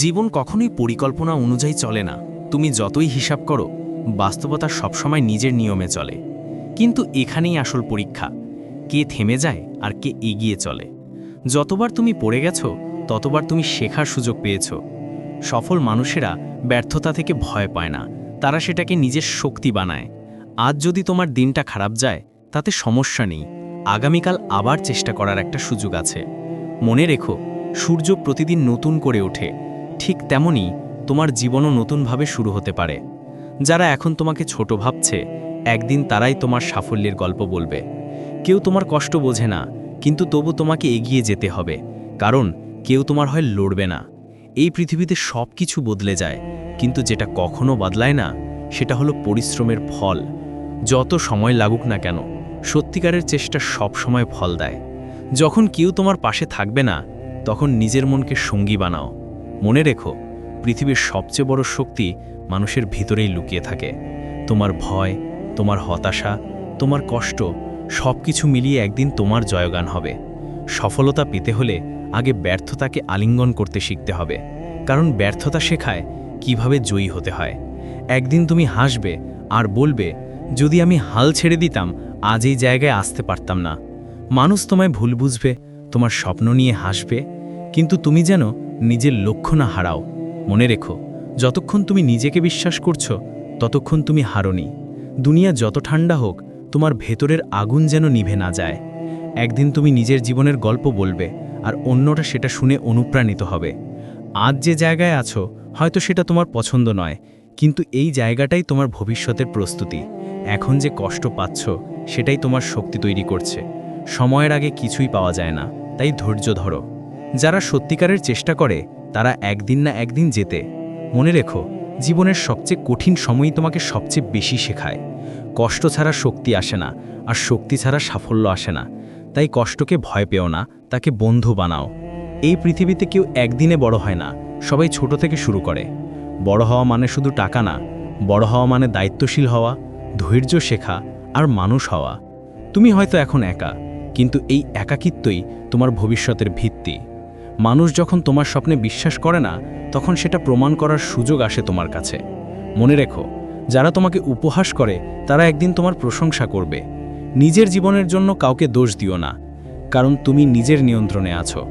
জীবন কখনোই পরিকল্পনা অনুযায়ী চলে না। তুমি যতই হিসাব করো, বাস্তবতা সবসময় নিজের নিয়মে চলে। কিন্তু এখানেই আসল পরীক্ষা, কে থেমে যায় আর কে এগিয়ে চলে। যতবার তুমি পড়ে গেছো, ততবার তুমি শেখার সুযোগ পেয়েছ। সফল মানুষেরা ব্যর্থতা থেকে ভয় পায় না, তারা সেটাকে নিজের শক্তি বানায়। আজ যদি তোমার দিনটা খারাপ যায়, তাতে সমস্যা নেই, আগামীকাল আবার চেষ্টা করার একটা সুযোগ আছে। মনে রেখো, সূর্য প্রতিদিন নতুন করে ওঠে ঠিক তেমনই তোমার জীবনও নতুনভাবে শুরু হতে পারে। যারা এখন তোমাকে ছোট ভাবছে, একদিন তারাই তোমার সাফল্যের গল্প বলবে। কেউ তোমার কষ্ট বোঝে না, কিন্তু তবু তোমাকে এগিয়ে যেতে হবে, কারণ কেউ তোমার হয় লড়বে না। এই পৃথিবীতে সব কিছু বদলে যায়, কিন্তু যেটা কখনো বদলায় না, সেটা হলো পরিশ্রমের ফল। যত সময় লাগুক না কেন, সত্যিকারের চেষ্টা সব সময় ফল দেয়। যখন কেউ তোমার পাশে থাকবে না, তখন নিজের মনকে সঙ্গী বানাও। মনে রেখো, পৃথিবীর সবচেয়ে বড় শক্তি মানুষের ভিতরেই লুকিয়ে থাকে। তোমার ভয়, তোমার হতাশা, তোমার কষ্ট সব কিছু মিলিয়ে একদিন তোমার জয়গান হবে। সফলতা পেতে হলে আগে ব্যর্থতাকে আলিঙ্গন করতে শিখতে হবে। কারণ ব্যর্থতা শেখায় কীভাবে জয়ী হতে হয়। একদিন তুমি হাসবে আর বলবে, যদি আমি হাল ছেড়ে দিতাম, আজ এই জায়গায় আসতে পারতাম না। মানুষ তোমায় ভুল বুঝবে, তোমার স্বপ্ন নিয়ে হাসবে, কিন্তু তুমি যেন নিজের লক্ষ্য না হারাও। মনে রেখো, যতক্ষণ তুমি নিজেকে বিশ্বাস করছ, ততক্ষণ তুমি হারনি। দুনিয়া যত ঠান্ডা হোক, তোমার ভেতরের আগুন যেন নিভে না যায়। একদিন তুমি নিজের জীবনের গল্প বলবে, আর অন্যটা সেটা শুনে অনুপ্রাণিত হবে। আজ যে জায়গায় আছো, হয়তো সেটা তোমার পছন্দ নয়, কিন্তু এই জায়গাটাই তোমার ভবিষ্যতের প্রস্তুতি। এখন যে কষ্ট পাচ্ছ, সেটাই তোমার শক্তি তৈরি করছে। সময়ের আগে কিছুই পাওয়া যায় না, তাই ধৈর্য ধরো। যারা সত্যিকারের চেষ্টা করে, তারা একদিন না একদিন যেতে। মনে রেখো, জীবনের সবচেয়ে কঠিন সময়ই তোমাকে সবচেয়ে বেশি শেখায়। কষ্ট ছাড়া শক্তি আসে না, আর শক্তি ছাড়া সাফল্য আসে না। তাই কষ্টকে ভয় পেও না, তাকে বন্ধু বানাও। এই পৃথিবীতে কেউ একদিনে বড় হয় না, সবাই ছোট থেকে শুরু করে। বড় হওয়া মানে শুধু টাকা না, বড় হওয়া মানে দায়িত্বশীল হওয়া, ধৈর্য শেখা, আর মানুষ হওয়া। তুমি হয়তো এখন একা, কিন্তু এই একাকিত্বই তোমার ভবিষ্যতের ভিত্তি। মানুষ যখন তোমার স্বপ্নে বিশ্বাস করে না, তখন সেটা প্রমাণ করার সুযোগ আসে তোমার কাছে। মনে রেখো, যারা তোমাকে উপহাস করে, তারা একদিন তোমার প্রশংসা করবে। নিজের জীবনের জন্য কাউকে দোষ দিও না, কারণ তুমি নিজের নিয়ন্ত্রণে আছো।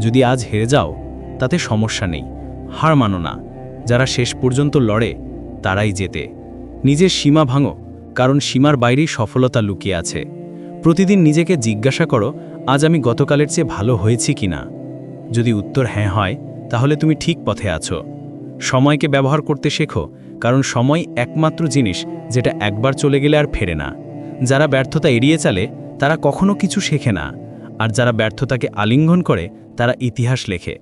যদি আজ হেরে যাও, তাতে সমস্যা নেই, হার মানো না। যারা শেষ পর্যন্ত লড়ে, তারাই জেতে। নিজের সীমা ভাঙো, কারণ সীমার বাইরেই সফলতা লুকিয়ে আছে। প্রতিদিন নিজেকে জিজ্ঞাসা করো, আজ আমি গতকালের চেয়ে ভালো হয়েছি কিনা? যদি উত্তর হ্যাঁ হয়, তাহলে তুমি ঠিক পথে আছো। সময়কে ব্যবহার করতে শেখো, কারণ সময় একমাত্র জিনিস যেটা একবার চলে গেলে আর ফেরে না। যারা ব্যর্থতা এড়িয়ে চলে, তারা কখনো কিছু শেখে না, আর যারা ব্যর্থতাকে আলিঙ্গন করে, তারা ইতিহাস লেখে।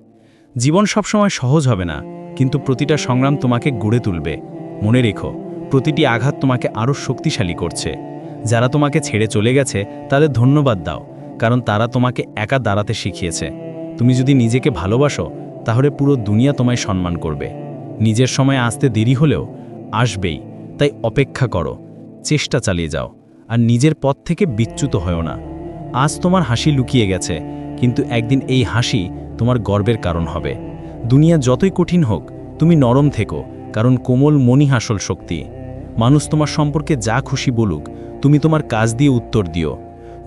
জীবন সবসময় সহজ হবে না, কিন্তু প্রতিটা সংগ্রাম তোমাকে গড়ে তুলবে। মনে রেখো, প্রতিটি আঘাত তোমাকে আরও শক্তিশালী করছে। যারা তোমাকে ছেড়ে চলে গেছে, তাদের ধন্যবাদ দাও, কারণ তারা তোমাকে একা দাঁড়াতে শিখিয়েছে। তুমি যদি নিজেকে ভালোবাসো, তাহলে পুরো দুনিয়া তোমায় সম্মান করবে। নিজের সময় আসতে দেরি হলেও আসবেই, তাই অপেক্ষা করো, চেষ্টা চালিয়ে যাও, আর নিজের পথ থেকে বিচ্যুত হও না। আজ তোমার হাসি লুকিয়ে গেছে, কিন্তু একদিন এই হাসি তোমার গর্বের কারণ হবে। দুনিয়া যতই কঠিন হোক, তুমি নরম থেকো, কারণ কোমল মনি হাসল শক্তি। মানুষ তোমার সম্পর্কে যা খুশি বলুক, তুমি তোমার কাজ দিয়ে উত্তর দিও।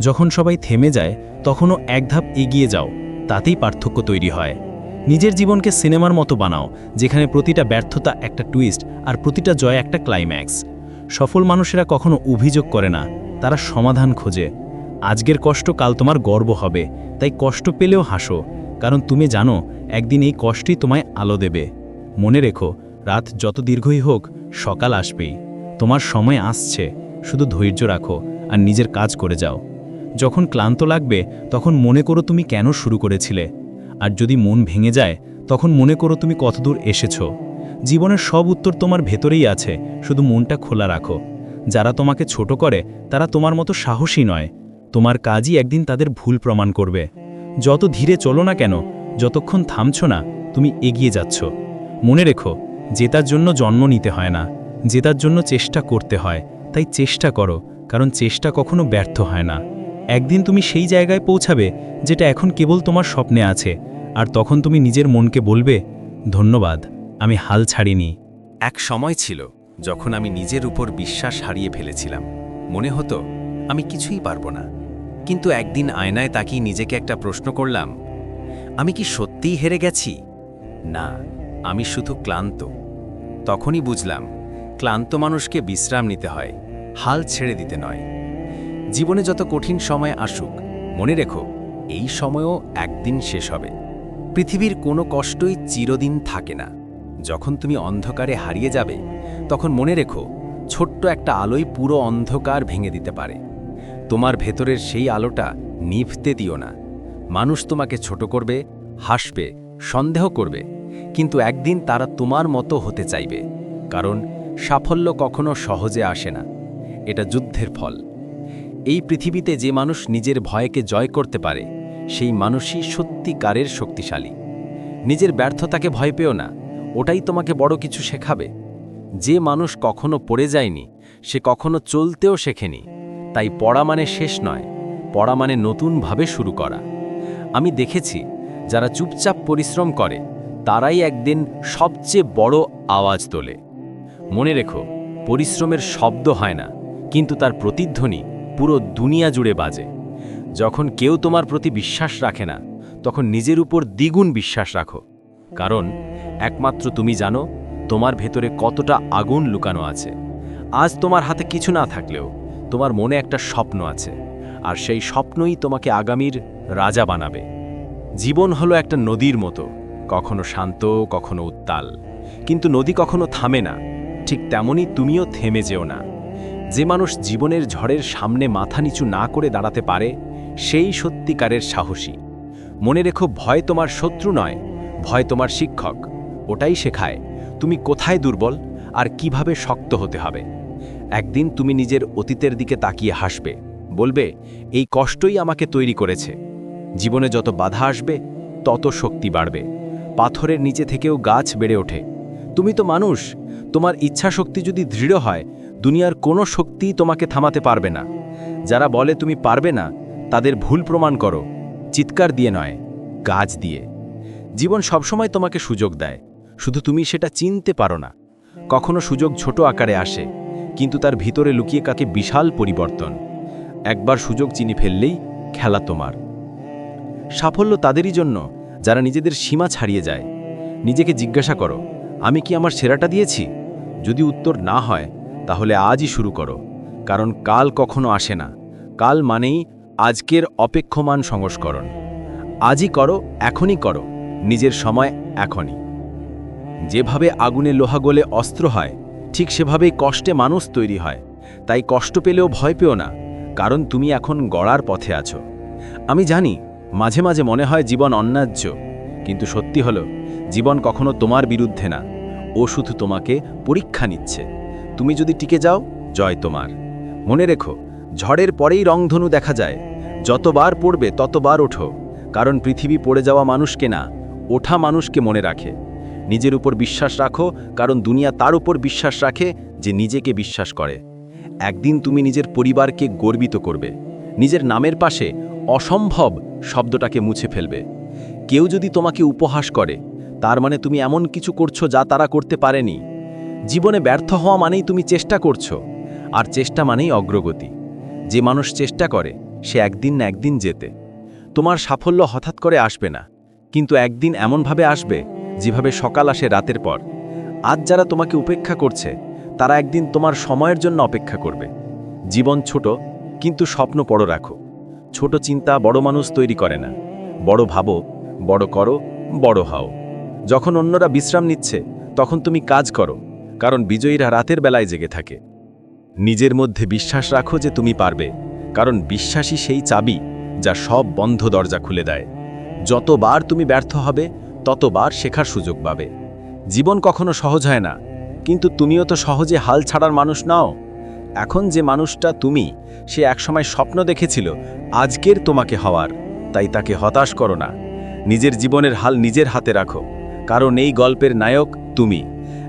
যখন সবাই থেমে যায়, তখনও এক ধাপ এগিয়ে যাও তাতেই পার্থক্য তৈরি হয়। নিজের জীবনকে সিনেমার মতো বানাও, যেখানে প্রতিটা ব্যর্থতা একটা টুইস্ট আর প্রতিটা জয় একটা ক্লাইম্যাক্স সফল মানুষেরা কখনো অভিযোগ করে না, তারা সমাধান খোঁজে। আজকের কষ্ট কাল তোমার গর্ব হবে, তাই কষ্ট পেলেও হাসো, কারণ তুমি জানো, একদিন এই কষ্টই তোমায় আলো দেবে। মনে রেখো, রাত যত দীর্ঘই হোক, সকাল আসবেই। তোমার সময় আসছে, শুধু ধৈর্য রাখো, আর নিজের কাজ করে যাও। যখন ক্লান্ত লাগবে, তখন মনে করো তুমি কেন শুরু করেছিলে। আর যদি মন ভেঙে যায়, তখন মনে করো তুমি কতদূর এসেছ। জীবনের সব উত্তর তোমার ভেতরেই আছে, শুধু মনটা খোলা রাখো। যারা তোমাকে ছোট করে, তারা তোমার মতো সাহসী নয়। তোমার কাজই একদিন তাদের ভুল প্রমাণ করবে। যত ধীরে চলো না কেন, যতক্ষণ থামছ না, তুমি এগিয়ে যাচ্ছ। মনে রেখো, জেতার জন্য জন্ম নিতে হয় না। জেতার জন্য চেষ্টা করতে হয়। তাই চেষ্টা করো, কারণ চেষ্টা কখনো ব্যর্থ হয় না। একদিন তুমি সেই জায়গায় পৌঁছাবে যেটা এখন কেবল তোমার স্বপ্নে আছে, আর তখন তুমি নিজের মনকে বলবে, ধন্যবাদ, আমি হাল ছাড়িনি। এক সময় ছিল যখন আমি নিজের উপর বিশ্বাস হারিয়ে ফেলেছিলাম। মনে হতো, আমি কিছুই পারব না। কিন্তু একদিন আয়নায় তাকিয়ে নিজেকে একটা প্রশ্ন করলাম, আমি কি সত্যিই হেরে গেছি? না, আমি শুধু ক্লান্ত। তখনই বুঝলাম, ক্লান্ত মানুষকে বিশ্রাম নিতে হয়, হাল ছেড়ে দিতে নয়। জীবনে যত কঠিন সময় আসুক, মনে রেখো, এই সময়ও একদিন শেষ হবে। পৃথিবীর কোনো কষ্টই চিরদিন থাকে না। যখন তুমি অন্ধকারে হারিয়ে যাবে, তখন মনে রেখো, ছোট্ট একটা আলোই পুরো অন্ধকার ভেঙে দিতে পারে। তোমার ভেতরের সেই আলোটা নিভতে দিও না। মানুষ তোমাকে ছোট করবে, হাসবে, সন্দেহ করবে, কিন্তু একদিন তারা তোমার মতো হতে চাইবে, কারণ সাফল্য কখনো সহজে আসে না। এটা যুদ্ধের ফল। এই পৃথিবীতে যে মানুষ নিজের ভয়কে জয় করতে পারে, সেই মানুষই সত্যিকারের শক্তিশালী। নিজের ব্যর্থতাকে ভয় পেও না, ওটাই তোমাকে বড় কিছু শেখাবে। যে মানুষ কখনো পড়ে যায়নি, সে কখনো চলতেও শেখেনি। তাই পড়া মানে শেষ নয়, পড়া মানে নতুনভাবে শুরু করা। আমি দেখেছি, যারা চুপচাপ পরিশ্রম করে, তারাই একদিন সবচেয়ে বড় আওয়াজ তোলে। মনে রেখো, পরিশ্রমের শব্দ হয় না, কিন্তু তার প্রতিধ্বনি পুরো দুনিয়া জুড়ে বাজে। যখন কেউ তোমার প্রতি বিশ্বাস রাখে না, তখন নিজের উপর দ্বিগুণ বিশ্বাস রাখো। কারণ, একমাত্র তুমি জানো তোমার ভেতরে কতটা আগুন লুকানো আছে। আজ তোমার হাতে কিছু না থাকলেও তোমার মনে একটা স্বপ্ন আছে, আর সেই স্বপ্নই তোমাকে আগামীর রাজা বানাবে। জীবন হলো একটা নদীর মতো, কখনো শান্ত, কখনো উত্তাল। কিন্তু নদী কখনো থামে না, ঠিক তেমনই তুমিও থেমে যেও না। যে মানুষ জীবনের ঝড়ের সামনে মাথা নিচু না করে দাঁড়াতে পারে, সেই সত্যিকারের সাহসী। মনে রেখো, ভয় তোমার শত্রু নয়, ভয় তোমার শিক্ষক। ওটাই শেখায়, তুমি কোথায় দুর্বল আর কীভাবে শক্ত হতে হবে। একদিন তুমি নিজের অতীতের দিকে তাকিয়ে হাসবে, বলবে, এই কষ্টই আমাকে তৈরি করেছে। জীবনে যত বাধা আসবে, তত শক্তি বাড়বে। পাথরের নিচে থেকেও গাছ বেড়ে ওঠে। তুমি তো মানুষ, তোমার ইচ্ছা শক্তি যদি দৃঢ় হয় দুনিয়ার কোনো শক্তিই তোমাকে থামাতে পারবে না। যারা বলে তুমি পারবে না, তাদের ভুল প্রমাণ করো, চিৎকার দিয়ে নয়, গাছ দিয়ে। জীবন সবসময় তোমাকে সুযোগ দেয়, শুধু তুমি সেটা চিনতে পারো না। কখনো সুযোগ ছোট আকারে আসে, কিন্তু তার ভিতরে লুকিয়ে কাকে বিশাল পরিবর্তন। একবার সুযোগ চিনি ফেললেই খেলা তোমার। সাফল্য তাদেরই জন্য, যারা নিজেদের সীমা ছাড়িয়ে যায়। নিজেকে জিজ্ঞাসা করো, আমি কি আমার সেরাটা দিয়েছি? যদি উত্তর না হয় তাহলে আজই শুরু করো, কারণ কাল কখনো আসে না। কাল মানেই আজকের অপেক্ষমান সংস্করণ। আজই করো, এখনই করো, নিজের সময় এখনই। যেভাবে আগুনে লোহা গলে অস্ত্র হয়, ঠিক সেভাবেই কষ্টে মানুষ তৈরি হয়। তাই কষ্ট পেলেও ভয় পেও না, কারণ তুমি এখন গড়ার পথে আছো। আমি জানি, মাঝে মাঝে মনে হয় জীবন অন্যায্য, কিন্তু সত্যি হলো, জীবন কখনো তোমার বিরুদ্ধে না, ও শুধু তোমাকে পরীক্ষা নিচ্ছে। তুমি যদি টিকে যাও, জয় তোমার। মনে রেখো, ঝড়ের পরেই রংধনু দেখা যায়। যতবার পড়বে, ততবার ওঠো। কারণ পৃথিবী পড়ে যাওয়া মানুষকে না, ওঠা মানুষকে মনে রাখে। নিজের উপর বিশ্বাস রাখো, কারণ দুনিয়া তার উপর বিশ্বাস রাখে যে নিজেকে বিশ্বাস করে। একদিন তুমি নিজের পরিবারকে গর্বিত করবে। নিজের নামের পাশে অসম্ভব শব্দটাকে মুছে ফেলবে। কেউ যদি তোমাকে উপহাস করে, তার মানে তুমি এমন কিছু করছ যা তারা করতে পারেনি। জীবনে ব্যর্থ হওয়া মানেই তুমি চেষ্টা করছ, আর চেষ্টা মানেই অগ্রগতি। যে মানুষ চেষ্টা করে, সে একদিন না একদিন যেতে তোমার সাফল্য হঠাৎ করে আসবে না, কিন্তু একদিন এমনভাবে আসবে, যেভাবে সকাল আসে রাতের পর। আজ যারা তোমাকে উপেক্ষা করছে, তারা একদিন তোমার সময়ের জন্য অপেক্ষা করবে। জীবন ছোট, কিন্তু স্বপ্ন বড় রাখো। ছোট চিন্তা বড় মানুষ তৈরি করে না। বড় ভাবো, বড় করো, বড় হও। যখন অন্যরা বিশ্রাম নিচ্ছে, তখন তুমি কাজ করো। কারণ বিজয়ীরা রাতের বেলায় জেগে থাকে। নিজের মধ্যে বিশ্বাস রাখো যে তুমি পারবে, কারণ বিশ্বাসই সেই চাবি যা সব বন্ধ দরজা খুলে দেয়। যতবার তুমি ব্যর্থ হবে, ততবার শেখার সুযোগ পাবে। জীবন কখনো সহজ হয় না, কিন্তু তুমিও তো সহজে হাল ছাড়ার মানুষ নাও। এখন যে মানুষটা তুমি, সে একসময় স্বপ্ন দেখেছিল, আজকের তোমাকে হওয়ার, তাই তাকে হতাশ করো না। নিজের জীবনের হাল নিজের হাতে রাখো, কারণ এই গল্পের নায়ক তুমি।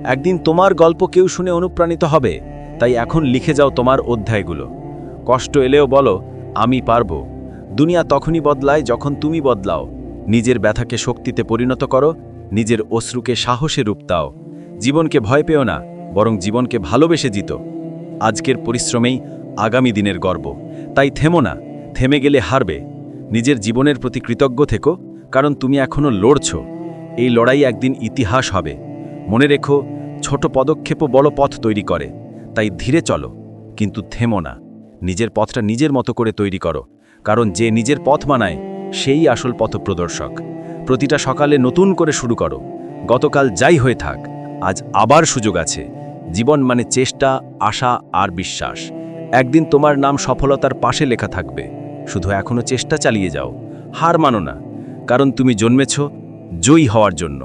একদিন তোমার গল্প কেউ শুনে অনুপ্রাণিত হবে, তাই এখন লিখে যাও তোমার অধ্যায়গুলো। কষ্ট এলেও বলো, আমি পারব। দুনিয়া তখনই বদলায় যখন তুমি বদলাও। নিজের ব্যথাকে শক্তিতে পরিণত করো, নিজের অশ্রুকে সাহসে রূপ দাও। জীবনকে ভয় পেও না, বরং জীবনকে ভালোবেসে জিত। আজকের পরিশ্রমেই আগামী দিনের গর্ব। তাই থেমো না, থেমে গেলে হারবে। নিজের জীবনের প্রতি কৃতজ্ঞ থেকো, কারণ তুমি এখনও লড়ছ। এই লড়াই একদিন ইতিহাস হবে। মনে রেখো, ছোট পদক্ষেপও বড় পথ তৈরি করে। তাই ধীরে চলো, কিন্তু থেমো না। নিজের পথটা নিজের মতো করে তৈরি করো, কারণ যে নিজের পথ মানায়, সেই আসল পথপ্রদর্শক। প্রতিটা সকালে নতুন করে শুরু করো। গতকাল যাই হয়ে থাক, আজ আবার সুযোগ আছে। জীবন মানে চেষ্টা, আশা আর বিশ্বাস। একদিন তোমার নাম সফলতার পাশে লেখা থাকবে। শুধু এখনও চেষ্টা চালিয়ে যাও। হার মানো না, কারণ তুমি জন্মেছ জয়ী হওয়ার জন্য।